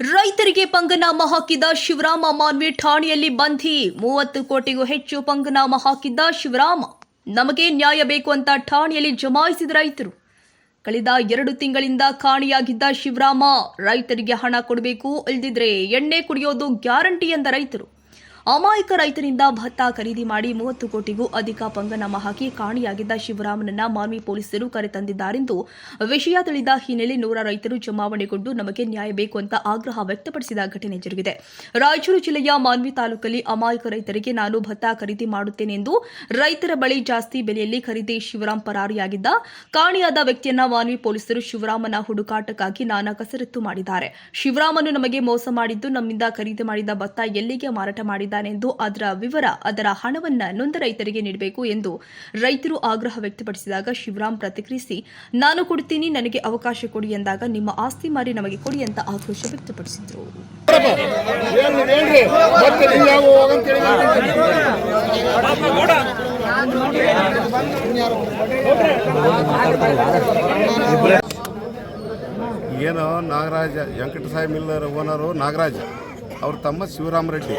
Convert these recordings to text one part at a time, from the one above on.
ರೈತರಿಗೆ ಪಂಗನಾಮ ಹಾಕಿದ ಶಿವರಾಮ ಮಾನ್ವಿ ಠಾಣೆಯಲ್ಲಿ ಬಂಧಿ. ಮೂವತ್ತು ಕೋಟಿಗೂ ಹೆಚ್ಚು ಪಂಗನಾಮ ಹಾಕಿದ್ದ ಶಿವರಾಮ. ನಮಗೆ ನ್ಯಾಯ ಬೇಕು ಅಂತ ಠಾಣೆಯಲ್ಲಿ ಜಮಾಯಿಸಿದ ರೈತರು. ಕಳೆದ ಎರಡು ತಿಂಗಳಿಂದ ಕಾಣೆಯಾಗಿದ್ದ ಶಿವರಾಮ, ರೈತರಿಗೆ ಹಣ ಕೊಡಬೇಕು, ಇಲ್ದಿದ್ರೆ ಎಣ್ಣೆ ಕುಡಿಯೋದು ಗ್ಯಾರಂಟಿ ಎಂದ ರೈತರು. ಅಮಾಯಕ ರೈತರಿಂದ ಭತ್ತ ಖರೀದಿ ಮಾಡಿ ಮೂವತ್ತು ಕೋಟಿಗೂ ಅಧಿಕ ಪಂಗನಾಮ ಹಾಕಿ ಕಾಣಿಯಾಗಿದ್ದ ಶಿವರಾಮನನ್ನ ಮಾನ್ವಿ ಪೊಲೀಸರು ಕರೆತಂದಿದ್ದಾರೆಂದು ವಿಷಯ ತಿಳಿದ ಹಿನ್ನೆಲೆ ನೂರ ರೈತರು ಜಮಾವಣೆಗೊಂಡು ನಮಗೆ ನ್ಯಾಯ ಬೇಕು ಅಂತ ಆಗ್ರಹ ವ್ಯಕ್ತಪಡಿಸಿದ ಘಟನೆ ಜರುಗಿದೆ. ರಾಯಚೂರು ಜಿಲ್ಲೆಯ ಮಾನ್ವಿ ತಾಲೂಕಲ್ಲಿ ಅಮಾಯಕ ರೈತರಿಗೆ ನಾನು ಭತ್ತ ಖರೀದಿ ಮಾಡುತ್ತೇನೆ ಎಂದು ರೈತರ ಬಳಿ ಜಾಸ್ತಿ ಬೆಲೆಯಲ್ಲಿ ಖರೀದಿ ಶಿವರಾಮ್ ಪರಾರಿಯಾಗಿದ್ದ ಕಾಣಿಯಾದ ವ್ಯಕ್ತಿಯನ್ನ ಮಾನ್ವಿ ಪೊಲೀಸರು ಶಿವರಾಮನ ಹುಡುಕಾಟಕ್ಕಾಗಿ ನಾನಾ ಕಸರತ್ತು ಮಾಡಿದ್ದಾರೆ. ಶಿವರಾಮನು ನಮಗೆ ಮೋಸ ಮಾಡಿದ್ದು ನಮ್ಮಿಂದ ಖರೀದಿ ಮಾಡಿದ ಭತ್ತ ಎಲ್ಲಿಗೆ ಮಾರಾಟ ಮಾಡಿದ್ದಾನೆಂದು ಅದರ ವಿವರ, ಅದರ ಹಣವನ್ನ ನೊಂದ ರೈತರಿಗೆ ನೀಡಬೇಕು ಎಂದು ರೈತರು ಆಗ್ರಹ ವ್ಯಕ್ತಪಡಿಸಿದಾಗ ಶಿವರಾಮ್ ಪ್ರತಿಕ್ರಿಯಿಸಿ, ನಾನು ಕೊಡ್ತೀನಿ, ನನಗೆ ಅವಕಾಶ ಕೊಡಿ ಎಂದಾಗ ನಿಮ್ಮ ಆಸ್ತಿ ಮಾರಿ ನಮಗೆ ಕೊಡಿ ಅಂತ ಆಕ್ರೋಶ ವ್ಯಕ್ತಪಡಿಸಿದರು. ಏನು ನಾಗರಾಜ ವೆಂಕಟಸಾಯಿ ಮಿಲ್ಲರ್ ಓನರು ನಾಗರಾಜ್, ಅವ್ರ ತಮ್ಮ ಶಿವರಾಮ್ ರೆಡ್ಡಿ.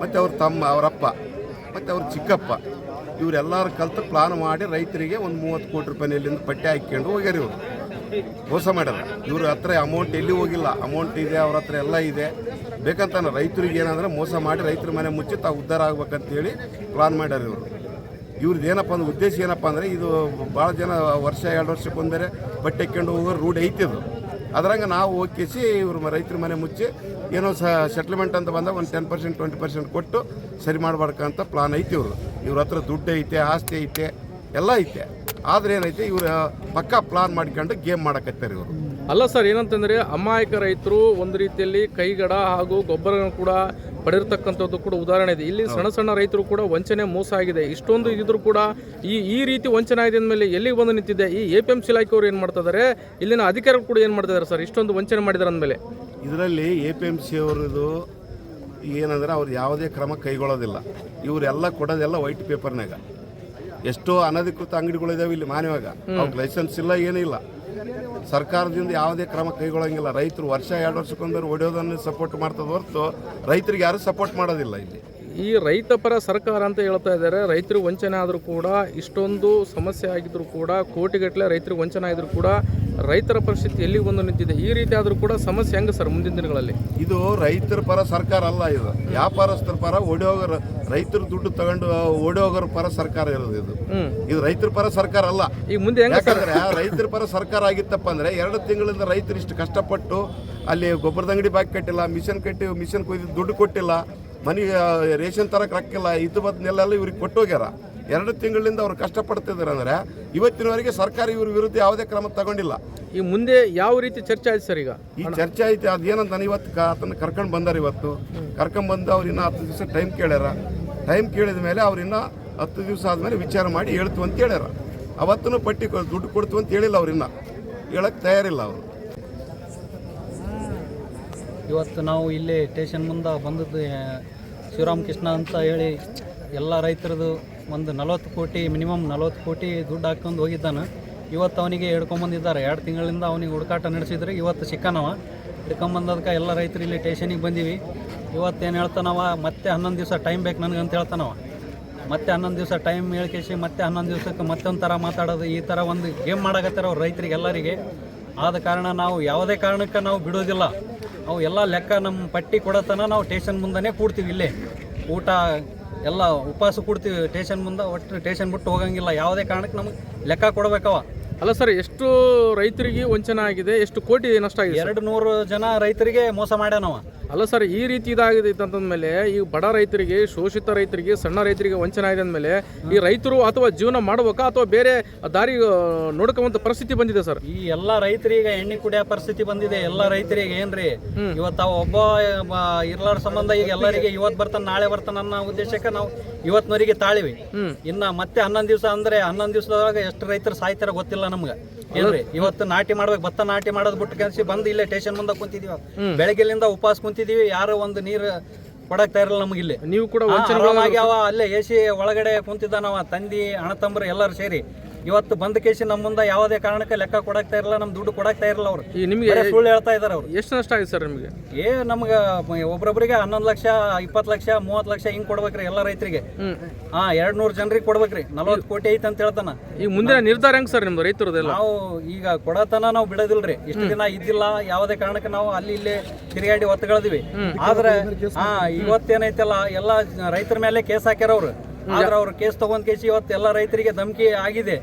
ಮತ್ತು ಅವ್ರ ತಮ್ಮ ಅವರಪ್ಪ ಮತ್ತು ಅವ್ರ ಚಿಕ್ಕಪ್ಪ, ಇವರೆಲ್ಲರೂ ಕಲ್ತು ಪ್ಲಾನ್ ಮಾಡಿ ರೈತರಿಗೆ ಒಂದು ಮೂವತ್ತು ಕೋಟಿ ರೂಪಾಯಿ ಇಲ್ಲಿಂದ ಪಟ್ಟಿ ಹಾಕ್ಕೊಂಡು ಹೋಗ್ಯಾರ ಇವರು. ಮೋಸ ಮಾಡ್ಯಾರ. ಇವ್ರ ಹತ್ರ ಅಮೌಂಟ್ ಎಲ್ಲಿ ಹೋಗಿಲ್ಲ. ಅಮೌಂಟ್ ಇದೆ, ಅವ್ರ ಹತ್ರ ಎಲ್ಲ ಇದೆ. ಬೇಕಂತಾನೆ ರೈತರಿಗೆ ಏನಂದ್ರೆ ಮೋಸ ಮಾಡಿ ರೈತರ ಮನೆ ಮುಚ್ಚಿ ತಾವು ಉದ್ಧಾರ ಆಗ್ಬೇಕಂತೇಳಿ ಪ್ಲಾನ್ ಮಾಡ್ಯಾರ ಇವರು. ಇವ್ರದ್ದು ಏನಪ್ಪ ಅಂದ್ರೆ ಉದ್ದೇಶ ಏನಪ್ಪ ಅಂದರೆ ಇದು ಭಾಳ ಜನ ವರ್ಷ, ಎರಡು ವರ್ಷಕ್ಕೆ ಒಂದರೆ ಬಟ್ಟೆ ಹಾಕ್ಕೊಂಡು ಹೋಗೋ ರೂಢಿ ಐತಿದ್ರು ಅದ್ರಂಗೆ ನಾವು ಹೋಗಿಸಿ ಇವ್ರ ರೈತರ ಮನೆ ಮುಚ್ಚಿ ಏನೋ ಸ ಸೆಟ್ಲ್ಮೆಂಟ್ ಅಂತ ಬಂದಾಗ ಒಂದು ಟೆನ್ ಪರ್ಸೆಂಟ್ ಟ್ವೆಂಟಿ ಪರ್ಸೆಂಟ್ ಕೊಟ್ಟು ಸರಿ ಮಾಡ್ಬೇಕಂತ ಪ್ಲಾನ್ ಐತಿ ಇವರು ಇವ್ರ ಹತ್ರ ದುಡ್ಡು ಐತೆ, ಆಸ್ತಿ ಐತೆ, ಎಲ್ಲ ಐತೆ. ಆದ್ರೆ ಏನೈತೆ, ಇವರು ಪಕ್ಕ ಪ್ಲಾನ್ ಮಾಡ್ಕೊಂಡು ಗೇಮ್ ಮಾಡಕತ್ತಾರೆ ಇವರು. ಅಲ್ಲ ಸರ್, ಏನಂತಂದ್ರೆ ಅಮಾಯಕ ರೈತರು ಒಂದು ರೀತಿಯಲ್ಲಿ ಕೈಗಡ ಹಾಗೂ ಗೊಬ್ಬರ ಕೂಡ ಪಡೆದಿರ್ತಕ್ಕಂಥದ್ದು ಕೂಡ ಉದಾಹರಣೆ ಇದೆ. ಇಲ್ಲಿ ಸಣ್ಣ ಸಣ್ಣ ರೈತರು ಕೂಡ ವಂಚನೆ ಮೋಸ ಆಗಿದೆ. ಇಷ್ಟೊಂದು ಇದ್ರು ಕೂಡ ಈ ಈ ರೀತಿ ವಂಚನೆ ಆಗಿದೆ ಅಂದಮೇಲೆ ಎಲ್ಲಿಗೆ ಬಂದು ನಿಂತಿದೆ ಈ ಎ ಪಿ ಎಂ ಸಿ ಇಲಾಖೆಯವರು ಏನು ಮಾಡ್ತಾ ಇದ್ದಾರೆ ಇಲ್ಲಿನ ಅಧಿಕಾರಿಗಳು ಕೂಡ ಏನು ಮಾಡ್ತಿದ್ದಾರೆ ಸರ್? ಇಷ್ಟೊಂದು ವಂಚನೆ ಮಾಡಿದಾರೆ ಅಂದಮೇಲೆ. ಇದರಲ್ಲಿ ಎ ಪಿ ಎಂ ಸಿ ಅವರದು ಏನಂದ್ರೆ ಅವ್ರು ಯಾವುದೇ ಕ್ರಮ ಕೈಗೊಳ್ಳೋದಿಲ್ಲ. ಇವರೆಲ್ಲ ಕೊಡೋದೆಲ್ಲ ವೈಟ್ ಪೇಪರ್ನಾಗ. ಎಷ್ಟೋ ಅನಧಿಕೃತ ಅಂಗಡಿಗಳಿದಾವೆ ಇಲ್ಲಿ ಮಾನ್ಯವಾಗ. ಅವ್ರಿಗೆ ಲೈಸೆನ್ಸ್ ಇಲ್ಲ ಏನೂ ಇಲ್ಲ. ಸರ್ಕಾರದಿಂದ ಯಾವುದೇ ಕ್ರಮ ಕೈಗೊಳ್ಳೋಂಗಿಲ್ಲ. ರೈತರು ವರ್ಷ ಎರಡು ವರ್ಷಕ್ಕೊಂದ್ರೆ ಹೊಡೆಯೋದನ್ನು ಸಪೋರ್ಟ್ ಮಾಡ್ತದ ಹೊರತು ರೈತರಿಗೆ ಯಾರು ಸಪೋರ್ಟ್ ಮಾಡೋದಿಲ್ಲ ಇಲ್ಲಿ. ಈ ರೈತ ಪರ ಸರ್ಕಾರ ಅಂತ ಹೇಳ್ತಾ ಇದ್ದಾರೆ ರೈತರು ವಂಚನೆ ಆದರೂ ಕೂಡ ಇಷ್ಟೊಂದು ಸಮಸ್ಯೆ ಆಗಿದ್ರು ಕೂಡ ಕೋಟಿಗಟ್ಟಲೆ ರೈತರು ವಂಚನೆ ಆಗಿದ್ರು ಕೂಡ ರೈತರ ಪರಿಸ್ಥಿತಿ ಎಲ್ಲಿ ಬಂದು ನಿಂತಿದೆ? ಈ ರೀತಿ ಆದರೂ ಕೂಡ ಸಮಸ್ಯೆ ಹೆಂಗೆ ಸರ್ ಮುಂದಿನ ದಿನಗಳಲ್ಲಿ? ಇದು ರೈತರ ಪರ ಸರ್ಕಾರ ಅಲ್ಲ ಇದು. ವ್ಯಾಪಾರಸ್ಥರ ಪರ ಓಡೋಗರ ರೈತರ ದುಡ್ಡು ತಗೊಂಡು ಓಡೋಗರ ಪರ ಸರ್ಕಾರ ಇರೋದು ಇದು. ಇದು ರೈತರ ಪರ ಸರ್ಕಾರ ಅಲ್ಲ. ಈಗ ಮುಂದೆ ಹೆಂಗೆ ಯಾಕಂದ್ರೆ ರೈತರ ಪರ ಸರ್ಕಾರ ಆಗಿತ್ತಪ್ಪ ಅಂದ್ರೆ ಎರಡು ತಿಂಗಳಿಂದ ರೈತರು ಇಷ್ಟು ಕಷ್ಟಪಟ್ಟು ಅಲ್ಲಿ ಗೊಬ್ಬರದ ಅಂಗಡಿ ಬಾಕಿ ಕಟ್ಟಿಲ್ಲ ಮಿಷನ್ ಕಟ್ಟಿ ಮಿಷನ್ ಕೊಯ್ದು ದುಡ್ಡು ಕೊಟ್ಟಿಲ್ಲ ಮನೆಗೆ ರೇಷನ್ ತರಕ್ಕೆ ರೊಕ್ಕಿಲ್ಲ ಇದು ಬದ್ನೆಲ್ಲ ಇವ್ರಿಗೆ ಕೊಟ್ಟೋಗ್ಯಾರ ಎರಡು ತಿಂಗಳಿಂದ ಅವ್ರು ಕಷ್ಟಪಡ್ತಿದ್ದಾರೆ ಅಂದರೆ ಇವತ್ತಿನವರೆಗೆ ಸರ್ಕಾರ ಇವ್ರ ವಿರುದ್ಧ ಯಾವುದೇ ಕ್ರಮ ತಗೊಂಡಿಲ್ಲ. ಈ ಮುಂದೆ ಯಾವ ರೀತಿ ಚರ್ಚೆ ಆಯ್ತು ಸರ್ ಈಗ? ಈ ಚರ್ಚೆ ಐತಿ ಅದೇನಂತ ನಾನು ಇವತ್ತು ಅದನ್ನು ಆತನ ಕರ್ಕೊಂಡು ಬಂದಾರ ಇವತ್ತು. ಕರ್ಕೊಂಡು ಬಂದು ಅವ್ರು ಇನ್ನೂ ಹತ್ತು ದಿವಸ ಟೈಮ್ ಕೇಳ್ಯಾರ. ಟೈಮ್ ಕೇಳಿದ ಮೇಲೆ ಅವ್ರು ಇನ್ನೂ ಹತ್ತು ದಿವಸ ಆದಮೇಲೆ ವಿಚಾರ ಮಾಡಿ ಹೇಳ್ತು ಅಂತ ಹೇಳ್ಯಾರ. ಅವತ್ತೂ ಪಟ್ಟಿ ದುಡ್ಡು ಕೊಡ್ತು ಅಂತ ಹೇಳಿಲ್ಲ ಅವ್ರಿನ್ನ ಹೇಳಕ್ಕೆ ತಯಾರಿಲ್ಲ ಅವರು. ಇವತ್ತು ನಾವು ಇಲ್ಲಿ ಸ್ಟೇಷನ್ ಮುಂದೆ ಬಂದದ್ದು ಶಿವರಾಮ್ ಕೃಷ್ಣ ಅಂತ ಹೇಳಿ ಎಲ್ಲ ರೈತರದು ಒಂದು ನಲವತ್ತು ಕೋಟಿ, ಮಿನಿಮಮ್ ನಲವತ್ತು ಕೋಟಿ ದುಡ್ಡು ಹಾಕ್ಕೊಂಡು ಹೋಗಿದ್ದಾನೆ. ಇವತ್ತು ಅವನಿಗೆ ಹಿಡ್ಕೊಂಬಂದಿದ್ದಾರೆ. ಎರಡು ತಿಂಗಳಿಂದ ಅವನಿಗೆ ಹುಡುಕಾಟ ನಡೆಸಿದ್ರೆ ಇವತ್ತು ಸಿಕ್ಕನವ ಹಿಡ್ಕೊಂಬಂದದಕ್ಕೆ ಎಲ್ಲ ರೈತರು ಇಲ್ಲಿ ಟೇಷನಿಗೆ ಬಂದೀವಿ. ಇವತ್ತೇನು ಹೇಳ್ತಾನವ? ಮತ್ತೆ ಹನ್ನೊಂದು ದಿವಸ ಟೈಮ್ ಬೇಕು ನನಗೆ ಅಂತ ಹೇಳ್ತಾನವ. ಮತ್ತೆ ಹನ್ನೊಂದು ದಿವಸ ಟೈಮ್ ಹೇಳ್ಕೇಸಿ ಮತ್ತೆ ಹನ್ನೊಂದು ದಿವಸಕ್ಕೆ ಮತ್ತೊಂದು ಥರ ಮಾತಾಡೋದು. ಈ ಥರ ಒಂದು ಗೇಮ್ ಮಾಡಕತ್ತಾರ ಅವ್ರು ರೈತರಿಗೆ ಎಲ್ಲರಿಗೆ. ಆದ ಕಾರಣ ನಾವು ಯಾವುದೇ ಕಾರಣಕ್ಕೆ ನಾವು ಬಿಡೋದಿಲ್ಲ. ಅವು ಎಲ್ಲ ಲೆಕ್ಕ ನಮ್ಮ ಪಟ್ಟಿ ಕೊಡತನ ನಾವು ಟೇಷನ್ ಮುಂದನೇ ಕೂಡ್ತೀವಿ ಇಲ್ಲೇ. ಊಟ ಎಲ್ಲ ಉಪವಾಸ ಕೊಡ್ತೀವಿ ಸ್ಟೇಷನ್ ಮುಂದೆ ಒಟ್ಟು ಟೇಷನ್ ಬಿಟ್ಟು ಹೋಗಂಗಿಲ್ಲ. ಯಾವುದೇ ಕಾರಣಕ್ಕೆ ನಮಗೆ ಲೆಕ್ಕ ಕೊಡಬೇಕವ. ಅಲ್ಲ ಸರ್ ಎಷ್ಟು ರೈತರಿಗೆ ವಂಚನೆ ಆಗಿದೆ ಎಷ್ಟು ಕೋಟಿ ನಷ್ಟ ಆಗಿದೆ? ಎರಡು ನೂರು ಜನ ರೈತರಿಗೆ ಮೋಸ ಮಾಡ್ಯಾನವ. ಅಲ್ಲ ಸರ್ ಈ ರೀತಿ ಇದಾಗಿದೆ ಅಂತಂದ್ಮೇಲೆ ಈ ಬಡ ರೈತರಿಗೆ ಶೋಷಿತ ರೈತರಿಗೆ ಸಣ್ಣ ರೈತರಿಗೆ ವಂಚನೆ ಆಗಿದೆ ಅಂದಮೇಲೆ ಈ ರೈತರು ಅಥವಾ ಜೀವನ ಮಾಡ್ಬೇಕಾ ಅಥವಾ ಬೇರೆ ದಾರಿ ನೋಡ್ಕೊಂಬಂತ ಪರಿಸ್ಥಿತಿ ಬಂದಿದೆ ಸರ್? ಈ ಎಲ್ಲ ರೈತರಿಗೆ ಎಣ್ಣೆ ಕುಡಿಯೋ ಪರಿಸ್ಥಿತಿ ಬಂದಿದೆ. ಎಲ್ಲ ರೈತರಿಗೆ ಏನ್ರಿ? ಇವತ್ತು ಒಬ್ಬ ಇರ್ಲಾರ ಸಂಬಂಧ ಈಗ ಎಲ್ಲರಿಗೆ ಇವತ್ತು ಬರ್ತಾನೆ ನಾಳೆ ಬರ್ತಾನೆ ಅನ್ನೋ ಉದ್ದೇಶಕ್ಕೆ ನಾವು ಇವತ್ತಿನವರಿಗೆ ತಾಳಿವಿ. ಇನ್ನ ಮತ್ತೆ ಹನ್ನೊಂದು ದಿವಸ ಅಂದ್ರೆ ಹನ್ನೊಂದು ದಿವಸದೊಳಗೆ ಎಷ್ಟು ರೈತರು ಸಾಯ್ತಾರ ಗೊತ್ತಿಲ್ಲ ನಮ್ಗೆ. ಏನ್ರಿ ಇವತ್ತು ನಾಟಿ ಮಾಡ್ಬೇಕು ಭತ್ತ ನಾಟಿ ಮಾಡೋದು ಬಿಟ್ಟು ಕೆಲಸ ಬಂದು ಇಲ್ಲೇ ಸ್ಟೇಷನ್ ಮುಂದೆ ಕುಂತಿದೀವಿ ಬೆಳಗ್ಗೆಲಿಂದ ಉಪವಾಸ ಕುಂತಿದೀವಿ ಯಾರು ಒಂದು ನೀರು ಕೊಡಕ್ ತಯಾರಿಲ್ಲ ಇಲ್ಲಿ. ನೀವು ಕೂಡ ಅವ ಅಲ್ಲೇ ಎ ಸಿ ಒಳಗಡೆ ಕುಂತಿದ್ದಾನವ ತಂದಿ ಅಣ್ಣ ತಮ್ಮರು ಎಲ್ಲರೂ ಸೇರಿ. ಇವತ್ತು ಬಂದ್ ಕೇಸಿ ನಮ್ಮ ಮುಂದೆ ಯಾವುದೇ ಕಾರಣಕ್ಕೆ ಲೆಕ್ಕ ಕೊಡಕ್ತಾ ಇರಲ್ಲ ನಮ್ಮ ದುಡ್ಡು ಕೊಡಕ್ತಾ ಇರಲ್ಲ ಅವರು. ಈ ನಿಮಗೆ ಬರೀ ಸುಳ್ಳು ಹೇಳ್ತಾ ಇದಾರೆ ಅವರು. ಎಷ್ಟು ನಷ್ಟ ಆಗಿದೆ ಸರ್ ನಿಮಗೆ? ಏ ನಮ್ಗೆ ಒಬ್ರೊಬ್ರಿಗೆ ಹನ್ನೊಂದು ಲಕ್ಷ ಇಪ್ಪತ್ತು ಲಕ್ಷ ಮೂವತ್ತು ಲಕ್ಷ ಹಿಂಗ್ ಕೊಡ್ಬೇಕ್ರಿ ಎಲ್ಲ ರೈತರಿಗೆ. ಹಾ ಎರಡ್ ನೂರು ಜನರಿಗೆ ಕೊಡ್ಬೇಕ್ರಿ. ನಲವತ್ತು ಕೋಟಿ ಐತೆ ಅಂತ ಹೇಳ್ತಾನ ಈಗ ಮುಂದಿನ ನಿರ್ಧಾರ ಹೆಂಗ್ ಸರ್ ನಿಮ್ದು ರೈತರದೆಲ್ಲ? ನಾವು ಈಗ ಕೊಡತನ ನಾವು ಬಿಡೋದಿಲ್ರಿ. ಇಷ್ಟು ದಿನ ಇದ್ದಿಲ್ಲ ಯಾವುದೇ ಕಾರಣಕ್ಕೆ ನಾವು ಅಲ್ಲಿ ಇಲ್ಲಿ ತಿರುಗಾಡಿ ಒತ್ತಗಳಿದ್ವಿ. ಆದ್ರೆ ಹಾ ಇವತ್ತೇನೈತಲ್ಲ ಎಲ್ಲ ರೈತರ ಮೇಲೆ ಕೇಸ್ ಹಾಕ್ಯಾರ ಅವ್ರು. ಆದ್ರೆ ಅವ್ರ ಕೇಸ್ ತಗೊಂಡ್ ಕೇಸಿ ಇವತ್ತು ಎಲ್ಲ ರೈತರಿಗೆ ಧಮಕಿ ಆಗಿದೆ.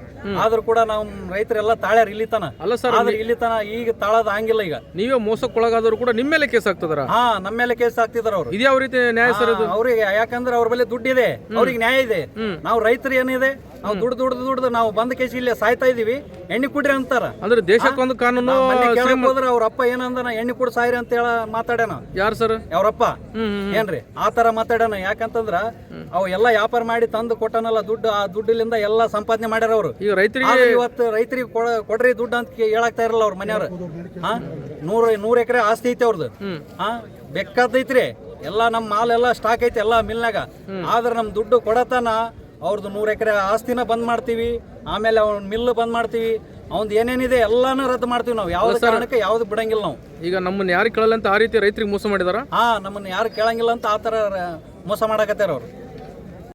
ಆದ್ರೂ ಕೂಡ ನಾವು ರೈತರೆಲ್ಲ ತಾಳ್ಯಾರ ಇಲ್ಲಿ ತನ ಅಲ್ಲ ಸರ್ ಆದ್ರೆ ಇಲ್ಲಿ ತನ ಈಗ ತಾಳದ ಹಂಗಿಲ್ಲ ಈಗ. ನೀವೇ ಮೋಸಕ್ಕೊಳಗಾದ್ರು ಕೂಡ ನಿಮ್ಮ ಮೇಲೆ ಕೇಸ್ ಆಗ್ತದ ಹಾ ನಮ್ಮ ಮೇಲೆ ಕೇಸ್ ಹಾಕ್ತಿದಾರ ಅವ್ರು. ಇದೇ ಯಾವ ರೀತಿ ನ್ಯಾಯ ಸರ್ ಅವ್ರಿಗೆ ಯಾಕಂದ್ರೆ ಅವ್ರ ಬಳಿ ದುಡ್ಡಿದೆ. ಇದೆ ಅವ್ರಿಗೆ ನ್ಯಾಯ ಇದೆ. ನಾವು ರೈತರು ಏನಿದೆ? ನಾವು ದುಡ್ದು ದುಡ್ದು ದುಡ್ದು ನಾವು ಬಂದ ಕೇಸಿ ಇಲ್ಲೇ ಸಾಯ್ತಾ ಇದೀವಿ. ಎಣ್ಣೆ ಕುಡ್ರಿ ಅಂತಾರ. ಅಂದ್ರೆ ದೇಶಕ್ಕೊಂದು ಕಾನೂನು ಕೇಳಕ್ ಹೋದ್ರೆ ಅವ್ರ ಅಪ್ಪ ಏನಂದನ ಎಣ್ಣೆ ಕುಡ್ ಸಾಯ್ರಿ ಅಂತ ಹೇಳ ಮಾತಾಡ್ಯಾನ. ಯಾರು ಸರ್? ಅವ್ರಪ್ಪ ಏನ್ರಿ? ಆ ತರ ಮಾತಾಡ್ಯಾನ. ಯಾಕಂತಂದ್ರ ಅವ್ ಎಲ್ಲಾ ವ್ಯಾಪಾರ ಮಾಡಿ ತಂದು ಕೊಟ್ಟನಲ್ಲ ದುಡ್ಡು ಆ ದುಡ್ಡಿಲಿಂದ ಎಲ್ಲಾ ಸಂಪಾದನೆ ಮಾಡ್ಯಾರ ಅವ್ರು. ಈಗ ರೈತರಿಗೆ ಇವತ್ತು ರೈತರಿಗೆ ಕೊಡ- ಕೊಡ್ರಿ ದುಡ್ಡು ಅಂತ ಹೇಳಾಕ್ತಾ ಇರಲ್ಲ ಅವ್ರ ಮನೆಯವ್ರು. ಹಾ? ನೂರ ನೂರು ಎಕರೆ ಆಸ್ತಿ ಐತಿ ಅವ್ರದ್ದು ಹಾ? ಬೆಕ್ಕದೈತ್ರಿ ಎಲ್ಲ ನಮ್ಮ ಮಾಲ್ ಎಲ್ಲ ಸ್ಟಾಕ್ ಐತಿ ಎಲ್ಲ ಮಿಲ್ನಾಗ. ಆದ್ರೆ ನಮ್ ದುಡ್ಡು ಕೊಡತನ ಅವ್ರದ್ದು ನೂರು ಎಕರೆ ಆಸ್ತಿನ ಬಂದ್ ಮಾಡ್ತೀವಿ ಆಮೇಲೆ ಅವ್ನ ಮಿಲ್ ಬಂದ್ ಮಾಡ್ತೀವಿ ಅವ್ನ್ ಏನೇನಿದೆ ಎಲ್ಲಾನು ರದ್ದು ಮಾಡ್ತೀವಿ ನಾವು. ಯಾವ್ದು ಕಾರಣಕ್ಕೆ ಯಾವ್ದು ಬಿಡಂಗಿಲ್ಲ ನಾವು. ಈಗ ನಮ್ಮನ್ನ ಯಾರು ಕೇಳಲ್ಲ ಅಂತ ಆ ರೀತಿ ರೈತರಿಗೆ ಮೋಸ ಮಾಡಿದಾರ? ಹಾ ನಮ್ಮನ್ನ ಯಾರು ಕೇಳಂಗಿಲ್ಲ ಅಂತ ಆ ತರ ಮೋಸ ಮಾಡಕತ್ತಾರ ಅವ್ರು.